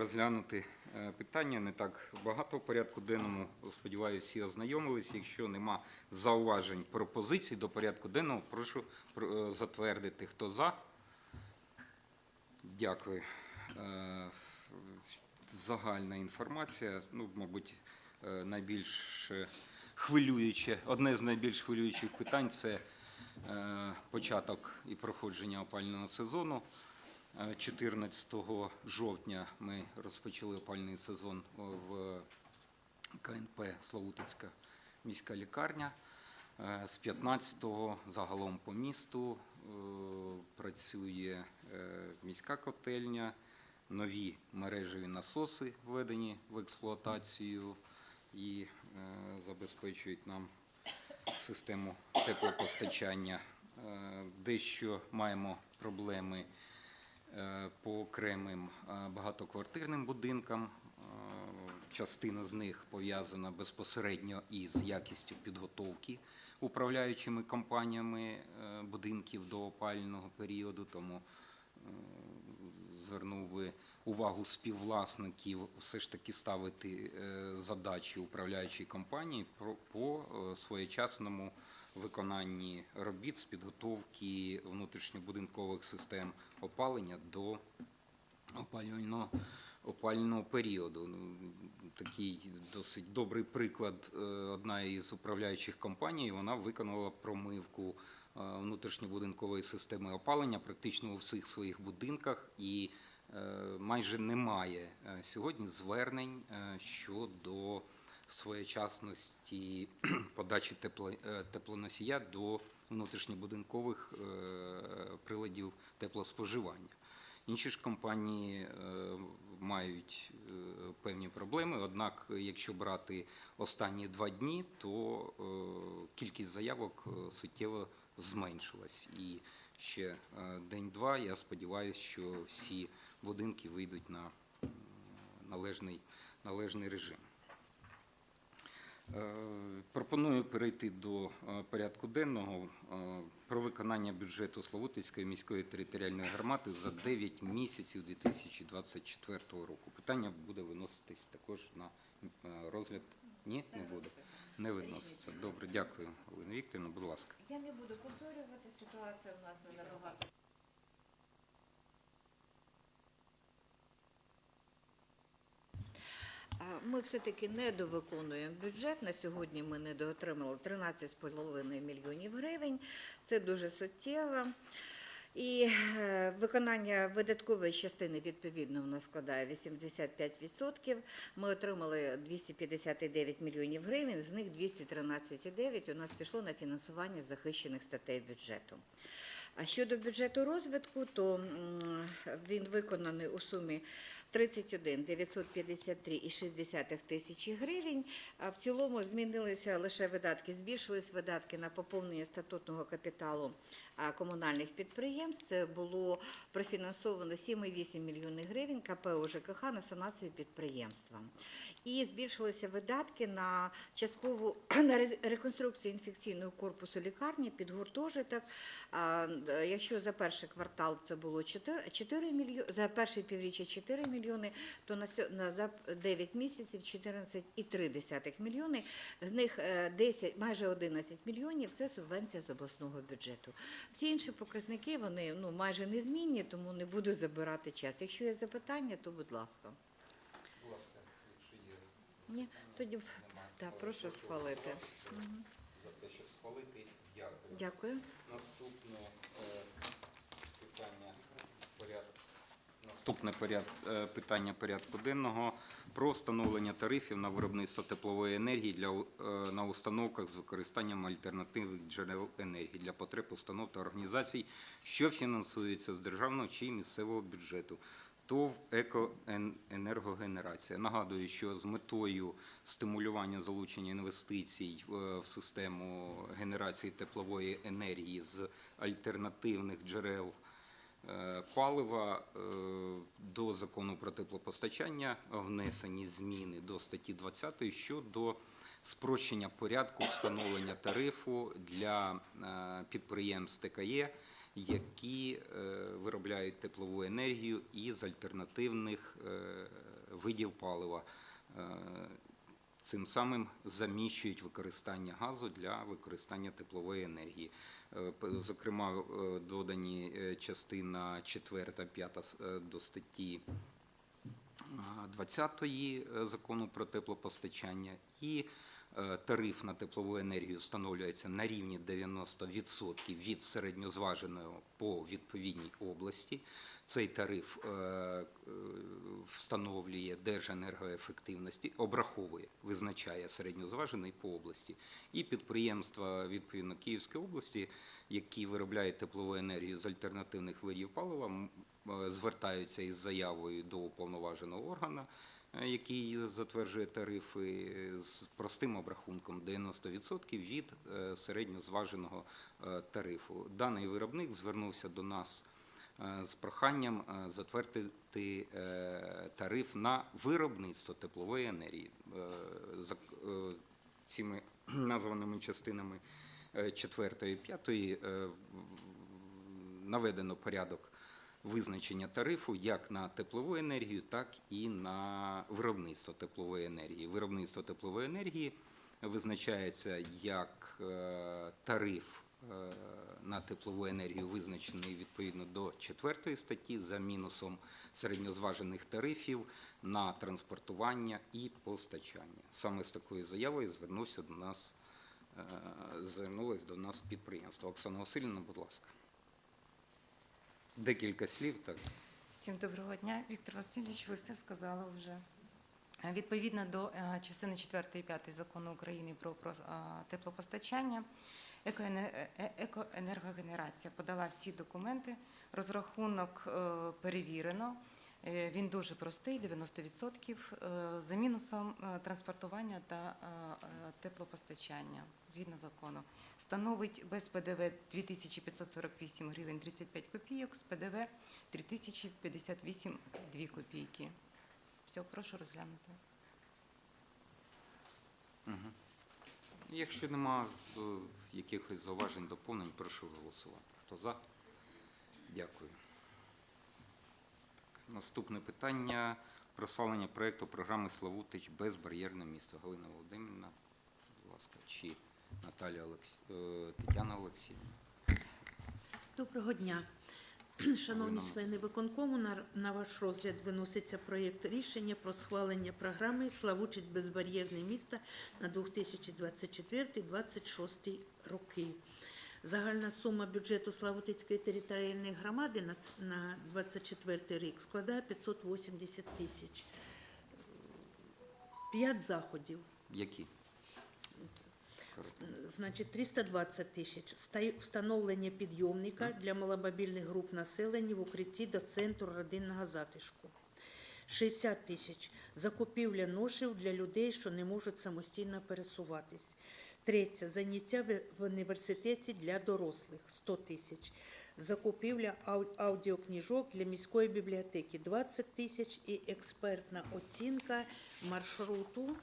розглянути е, питання. Не так багато в порядку денному. Сподіваюся, всі ознайомилися. Якщо нема зауважень, пропозицій до порядку денного, прошу е, затвердити. Хто за? Дякую. Е, Загальна інформація, ну, мабуть, найбільш хвилююче, одне з найбільш хвилюючих питань це початок і проходження опального сезону. Е, 14 жовтня ми розпочали опальний сезон в КНП Славутицька міська лікарня. Е, З 15-го загалом по місту е, працює е, міська котельня, нові мережеві насоси введені в експлуатацію і е, забезпечують нам систему теплопостачання. Е, Дещо маємо проблеми е, по окремим е, багатоквартирним будинкам. Е, Частина з них пов'язана безпосередньо із якістю підготовки управляючими компаніями е, будинків до опального періоду. Тому е, звернув би увагу співвласників все ж таки ставити е, задачі управляючої компанії по е, своєчасному виконанні робіт з підготовки внутрішньобудинкових систем опалення до опалювального опалювального періоду. Ну, Такий досить добрий приклад. е, Одна із управляючих компаній вона виконала промивку е, внутрішньобудинкової системи опалення практично у всіх своїх будинках і е, майже немає сьогодні звернень щодо своєчасності подачі тепло- е, теплоносія до внутрішньобудинкових е, приладів теплоспоживання. Інші ж компанії е, мають певні проблеми. Однак, якщо брати останні два дні, то кількість заявок суттєво зменшилась. І ще день-два. Я сподіваюся, що всі будинки вийдуть на належний, належний режим. Е, Пропоную перейти до е, порядку денного е, про виконання бюджету Славутицької міської територіальної громади за 9 місяців 2024 року. Питання буде виноситись також на розгляд. Ні, не буде. Не виноситься. Добре, дякую, Олена Вікторівна. Будь ласка. Я не буду повторювати, ситуація у нас не набагато. Ми все-таки недовиконуємо бюджет. На сьогодні ми недоотримали 13,5 мільйонів гривень. Це дуже суттєво. І е, виконання видаткової частини відповідно в нас складає 85%. Ми отримали 259 мільйонів гривень, з них 213,9 у нас пішло на фінансування захищених статей бюджету. А щодо бюджету розвитку, то він виконаний у сумі 31 953,6 тисячі гривень. В цілому змінилися лише видатки, збільшились видатки на поповнення статутного капіталу комунальних підприємств. Було профінансовано 7,8 мільйонів гривень КП ОЖКХ на санацію підприємства. І збільшилися видатки на часткову на ре- реконструкцію інфекційного корпусу лікарні під гуртожиток. Е, Якщо за перший квартал це було 4, 4 мільйони, за перший півріччя 4 мільйони, то на, на за 9 місяців 14,3 мільйони. З них е, 10, майже 11 мільйонів це субвенція з обласного бюджету. Всі інші показники вони ну майже незмінні, тому не буду забирати час. Якщо є запитання, то будь ласка. Будь ласка, якщо є Ні, тоді в- так, прошу схвалити. за те, щоб схвалити, дякую. Дякую. Наступне е, питання порядку. Наступне е, питання порядку денного про встановлення тарифів на виробництво теплової енергії для е, на установках з використанням альтернативних джерел енергії для потреб установ та організацій, що фінансуються з державного чи місцевого бюджету. ТОВ «Екоенергогенерація». Нагадую, що з метою стимулювання залучення інвестицій в в систему генерації теплової енергії з альтернативних джерел е, палива е, до закону про теплопостачання внесені зміни до статті 20 щодо спрощення порядку встановлення тарифу для е, підприємств ТКЄ, які е, виробляють теплову енергію із альтернативних е, видів палива. Цим самим заміщують використання газу для використання теплової енергії. Е, Зокрема, е, додані е, частина 4, 5 е, до статті 20 закону про теплопостачання і тариф на теплову енергію встановлюється на рівні 90% від середньозваженого по відповідній області. Цей тариф е, е, встановлює Держенергоефективності, обраховує, визначає середньозважений по області. І підприємства відповідно Київської області, які виробляють теплову енергію з альтернативних видів палива, е, звертаються із заявою до уповноваженого органу, е, який затверджує тарифи з простим обрахунком 90% від середньозваженого тарифу. Даний виробник звернувся до нас з проханням е, затвердити е, тариф на виробництво теплової енергії. Е, е, Цими названими частинами 4 і 5 наведено порядок визначення тарифу як на теплову енергію, так і на виробництво теплової енергії. Виробництво теплової енергії визначається як е, тариф е, на теплову енергію, визначений відповідно до 4 статті за мінусом середньозважених тарифів на транспортування і постачання. Саме з такою заявою звернувся до нас, е, звернулось до нас підприємство. Оксана Васильівна, будь ласка. Декілька слів, так. Всім доброго дня, Віктор Васильович. Ви все сказали вже. Е, Відповідно до е, частини 4 і 5 закону України про, е, теплопостачання, екоенергогенерація подала всі документи. Розрахунок перевірено. Він дуже простий, 90%, е, за мінусом транспортування та теплопостачання згідно закону. Становить без ПДВ 2548 гривень 35 копійок, з ПДВ 3058 2 копійки. Все, прошу розглянути. Угу. Якщо нема е, якихось зауважень, доповнень, прошу голосувати. Хто за? Дякую. Наступне питання про схвалення проєкту програми Славутич безбар'єрне місто. Галина Володимирівна, будь ласка, чи Наталія Олекс... е, Тетяна Олексіївна. Доброго дня. Шановні члени виконкому, на, ваш розгляд виноситься проєкт рішення про схвалення програми Славучить безбар'єрне місто на 2024-2026 роки. Загальна сума бюджету Славутицької територіальної громади на, ц- на 24 рік складає 580 тисяч. П'ять заходів. Які? Значить, 320 тисяч встановлення підйомника для маломобільних груп населення в укритті до центру родинного затишку. 60 тисяч закупівля ношів для людей, що не можуть самостійно пересуватись. Третє заняття в- університеті для дорослих 100 тисяч. Закупівля ау- аудіокнижок для міської бібліотеки. 20 тисяч і експертна оцінка маршруту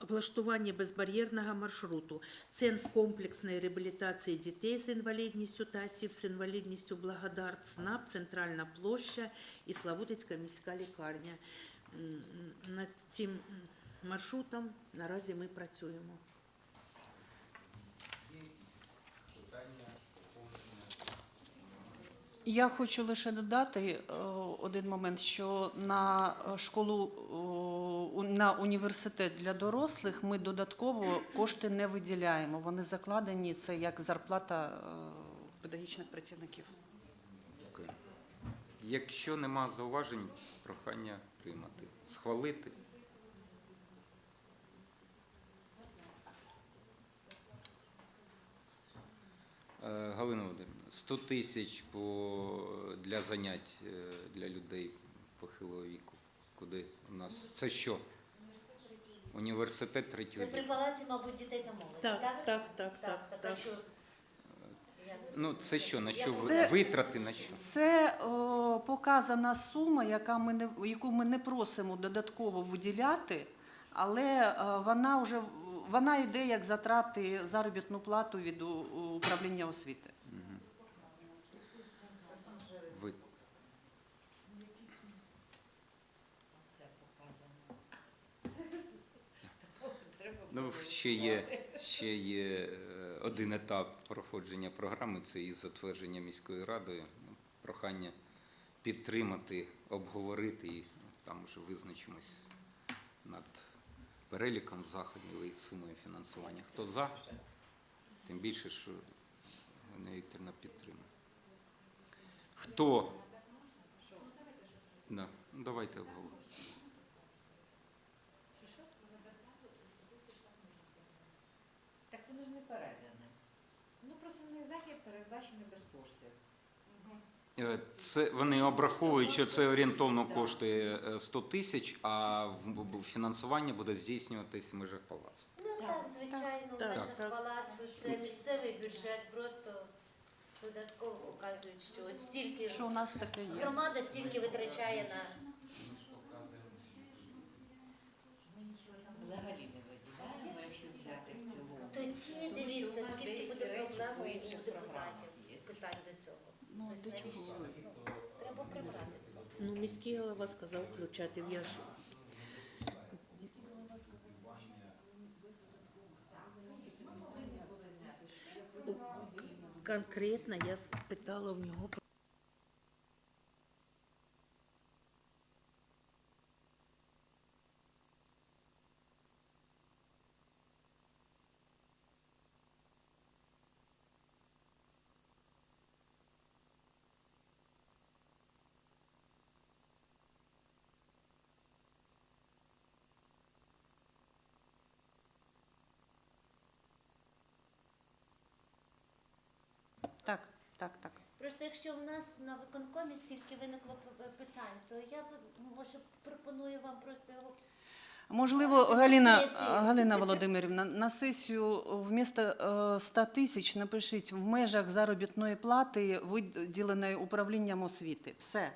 облаштування безбар'єрного маршруту, Центр комплексної реабілітації дітей з інвалідністю та осіб з інвалідністю Благодар, ЦНАП, Центральна площа і Славутицька міська лікарня. Над цим маршрутом наразі ми працюємо. Я хочу лише додати е, один момент, що на е, школу е, на університет для дорослих ми додатково кошти не виділяємо. Вони закладені це як зарплата педагогічних працівників. Якщо нема зауважень, прохання приймати. Схвалити. Е, Галина Володимирівна, 100 тисяч по, для занять е, для людей похилого віку. Куди у нас? Це що? Університет Це третього при палаці, мабуть, дітей та молоді. Так, так? так, так, Так, так, так, що? Ну, це що? На що Це- витрати на що? Це о, показана сума, яка ми не, яку ми не просимо додатково виділяти, але е, вона вже Вона йде як затрати заробітну плату від управління освіти. Ви Все показано. Ну, ще є, ще є е, один етап проходження програми, це і затвердження міською радою. Прохання підтримати, обговорити і там вже визначимось над переліком заходів і сумою фінансування. Хто за, тим більше, що Ганна Вікторівна підтримує. Хто? Да. Давайте обговоримо. Так воно ж не передане. Ну, просто на захід передбачений без коштів. Е, Це вони обраховують, що це орієнтовно коштує е, 100 тисяч, а фінансування буде здійснюватись в межах палацу. Ну так, звичайно, в межах так. палацу це місцевий бюджет, просто додатково вказують, що от стільки Що у нас таке є? громада стільки витрачає на Взагалі не виділяємо, якщо взяти в тоді дивіться, скільки буде проблем у інших депутатів питань до цього. Ну, Тобто до чого навіщо? Ну, Треба прибрати це. Ну, міський голова сказав включати в яшу. Конкретно я спитала в нього про Так, так, так. Просто якщо в нас на виконкомі стільки виникло питань, то я ну, може пропоную вам просто його Можливо, Галина Галина Володимирівна, на сесію вмісто е, 100 тисяч напишіть в межах заробітної плати, виділеної управлінням освіти. Все.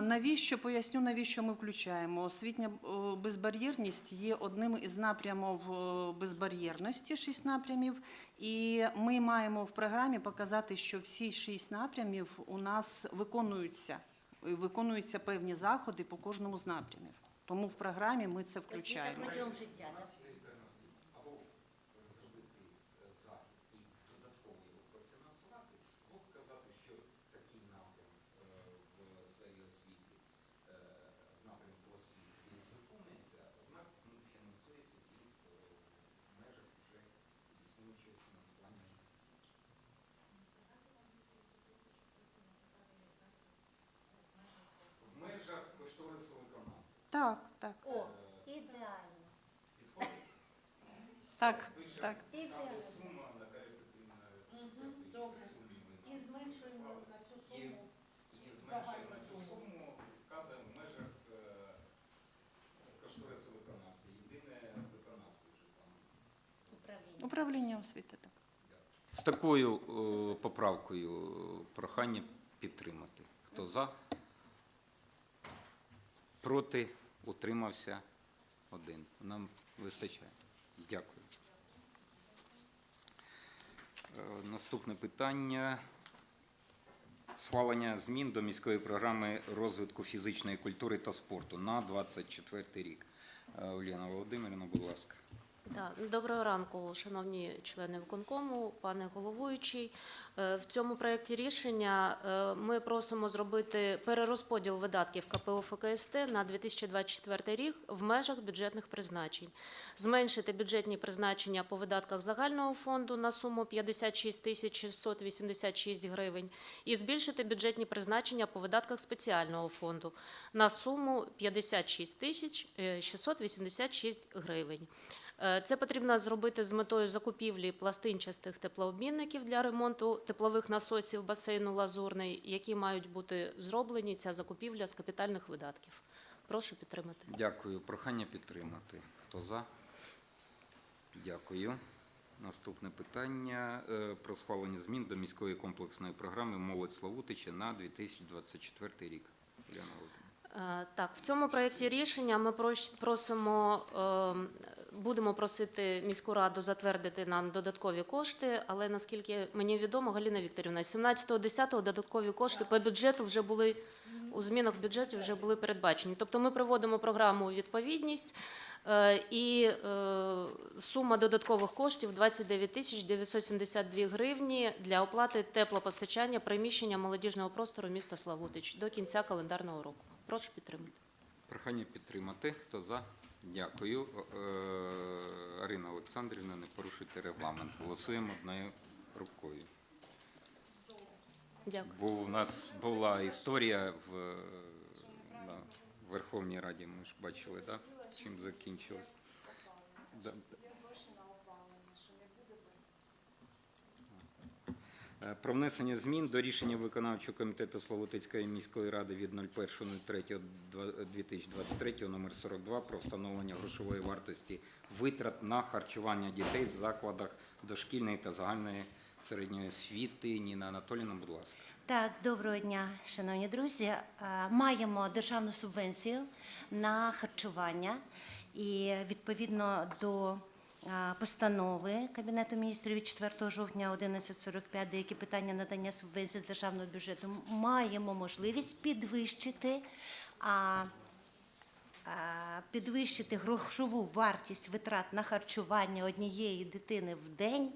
Навіщо поясню, навіщо ми включаємо? Освітня е, безбар'єрність є одним із напрямів е, безбар'єрності, шість напрямів. І ми маємо в програмі показати, що всі шість напрямів у нас виконуються. Виконуються певні заходи по кожному з напрямів. Тому в програмі ми це освіта включаємо. протягом життя. да? Або зробити захід і додатково його профінансувати, або вказати, що такий напрям е, в сфері освіти, е, напрямку освіти він виконується, однак ну, фінансується і е, в межах вже існуючого фінансування. В межах кошторису виконавця. Так, так, О, ідеально. Підходить? так, так. Ідеально. Сума Наталія Петрівна добре. І зменшуємо на цю суму. і зменшуємо на цю суму, вказуємо в межах е, кошторису виконавця. Єдине виконавця вже там. Управління. Управління освіти, так. З такою е, поправкою е, прохання підтримати. Хто за? Проти? Утримався? Один. Нам вистачає. Дякую. Е, Наступне питання. Схвалення змін до міської програми розвитку фізичної культури та спорту на 24 рік. Уліна Олена Володимирівна, будь ласка. Доброго ранку, шановні члени виконкому, пане головуючий. Е, В цьому проєкті рішення е, ми просимо зробити перерозподіл видатків КПО ФКСТ на 2024 рік в межах бюджетних призначень, зменшити бюджетні призначення по видатках загального фонду на суму 56 тисяч 686 гривень і збільшити бюджетні призначення по видатках спеціального фонду на суму 56 тисяч е, 686 гривень. Е, Це потрібно зробити з метою закупівлі пластинчастих теплообмінників для ремонту теплових насосів басейну Лазурний, які мають бути зроблені. Ця закупівля з капітальних видатків. Прошу підтримати. Дякую. Прохання підтримати. Хто за? Дякую. Наступне питання е, про схвалення змін до міської комплексної програми Молодь Славутича на 2024 рік. Е, Так, в цьому проєкті рішення ми просимо, ем, будемо просити міську раду затвердити нам додаткові кошти, але наскільки мені відомо, Галина Вікторівна, 17.10 додаткові кошти по бюджету вже були у змінах в бюджеті вже були передбачені. Тобто ми приводимо програму у відповідність. е, І е, сума додаткових коштів 29 тисяч 972 гривні для оплати теплопостачання приміщення молодіжного простору міста Славутич до кінця календарного року. Прошу підтримати. Прохання підтримати. Хто за? Дякую. Е, Арина Олександрівна, не порушуйте регламент. Голосуємо одною рукою. Дякую. Бо у нас була історія в, на Верховній Раді, ми ж бачили, да? чим закінчилось. Да. Е, Про внесення змін до рішення виконавчого комітету Славутицької міської ради від 01.03.2023 номер 42 про встановлення грошової вартості витрат на харчування дітей в закладах дошкільної та загальної середньої освіти. Ніна Анатоліївна, будь ласка. Так, доброго дня, шановні друзі. Е, Маємо державну субвенцію на харчування і відповідно до е, постанови Кабінету міністрів від 4 жовтня 1145 деякі питання надання субвенції з державного бюджету маємо можливість підвищити підвищити грошову вартість витрат на харчування однієї дитини в день,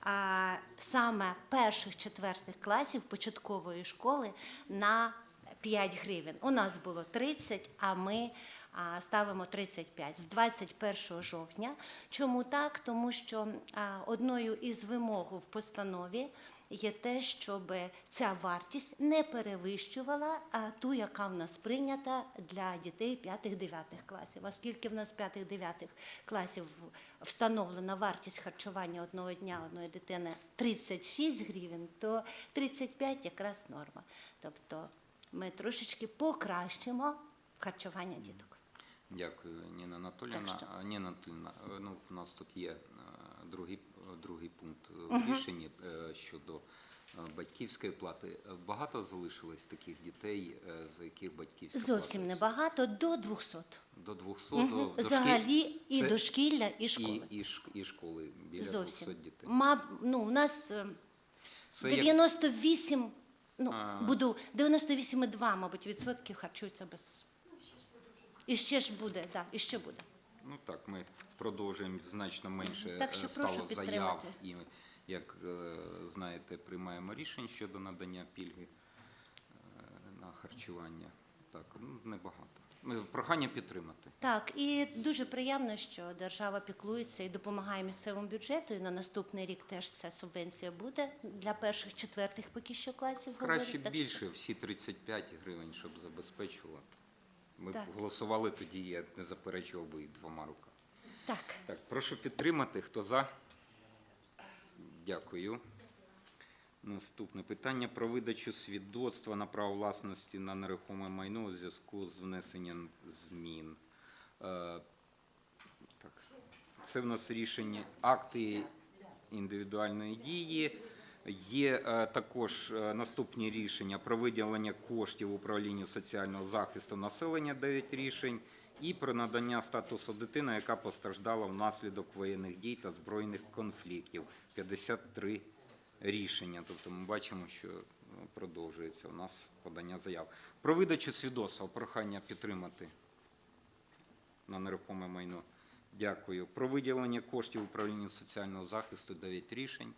а саме перших четвертих класів початкової школи на 5 гривень. У нас було 30, а ми ставимо 35 з 21 жовтня. Чому так? Тому що а, одною із вимог в постанові є те, щоб ця вартість не перевищувала а, ту, яка в нас прийнята для дітей 5-9 класів. Оскільки в нас 5-9 класів встановлена вартість харчування одного дня одної дитини 36 гривень, то 35 якраз норма. Тобто ми трошечки покращимо харчування діток. Дякую, Ніна Анатоліївна. Ніна Анатоліївна, е, ну, в нас тут є е, другий, другий пункт в рішенні е, щодо батьківської плати. Багато залишилось таких дітей, за яких батьківська Зовсім плата небагато, до 200. до 200 Мгм. до, до Взагалі і Це дошкілля, і школи. і, і, і школи біля Зовсім. 200 дітей. Маб, ну, у нас Це як 98, ну, А, буду, 98,2, мабуть, відсотків харчуються без... І ще ж буде, так, і ще буде. Ну так, ми продовжуємо значно менше Так е, що стало заяв підтримати. і, як е, знаєте, приймаємо рішень щодо надання пільги е, на харчування. Так, ну небагато. Ми- Прохання підтримати. Так, і дуже приємно, що держава піклується і допомагає місцевому бюджету. І на наступний рік теж ця субвенція буде для перших четвертих поки що класів. Краще говорю. Так що- більше, всі 35 гривень, щоб забезпечувати. Ми Так. голосували тоді, я не заперечував би і двома руками. Так. Так, прошу підтримати. Хто за? Дякую. Наступне питання про видачу свідоцтва на право власності на нерухоме майно у зв'язку з внесенням змін. Е, Так. Це в нас рішення акти індивідуальної дії. Є е, також е, наступні рішення про виділення коштів управлінню соціального захисту населення 9 рішень і про надання статусу дитини, яка постраждала внаслідок воєнних дій та збройних конфліктів 53 рішення. Тобто ми бачимо, що ну, продовжується у нас подання заяв. Про видачу свідоцтва прохання підтримати на нерухоме майно. Дякую. Про виділення коштів управлінню соціального захисту 9 рішень.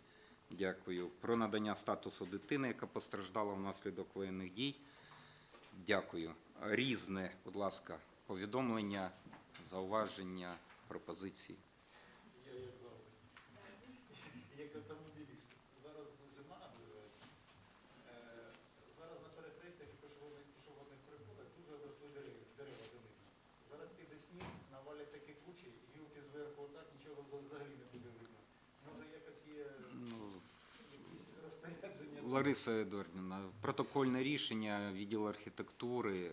Дякую. Про надання статусу дитини, яка постраждала внаслідок воєнних дій. Дякую. Різне, будь ласка, повідомлення, зауваження, пропозиції. як автомобіліст. Зараз зима наближається. Е, Зараз на перехрестях і пішохідних переходах дуже росли дерева, дерева донизу. Зараз піде сніг, навалять такі кучі, гілки зверху отак, нічого взагалі не буде видно. Може якось є Ну? Лариса Едуардівна, протокольне рішення відділу архітектури е,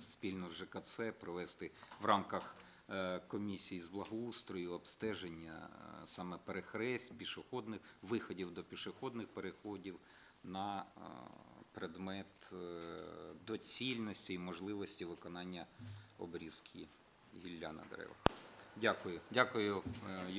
спільно з ЖКЦ провести в рамках е, комісії з благоустрою, обстеження е, саме перехрест, пішохідних, виходів до пішохідних переходів на предмет доцільності і можливості виконання обрізки гілля на деревах. Дякую. Дякую. е,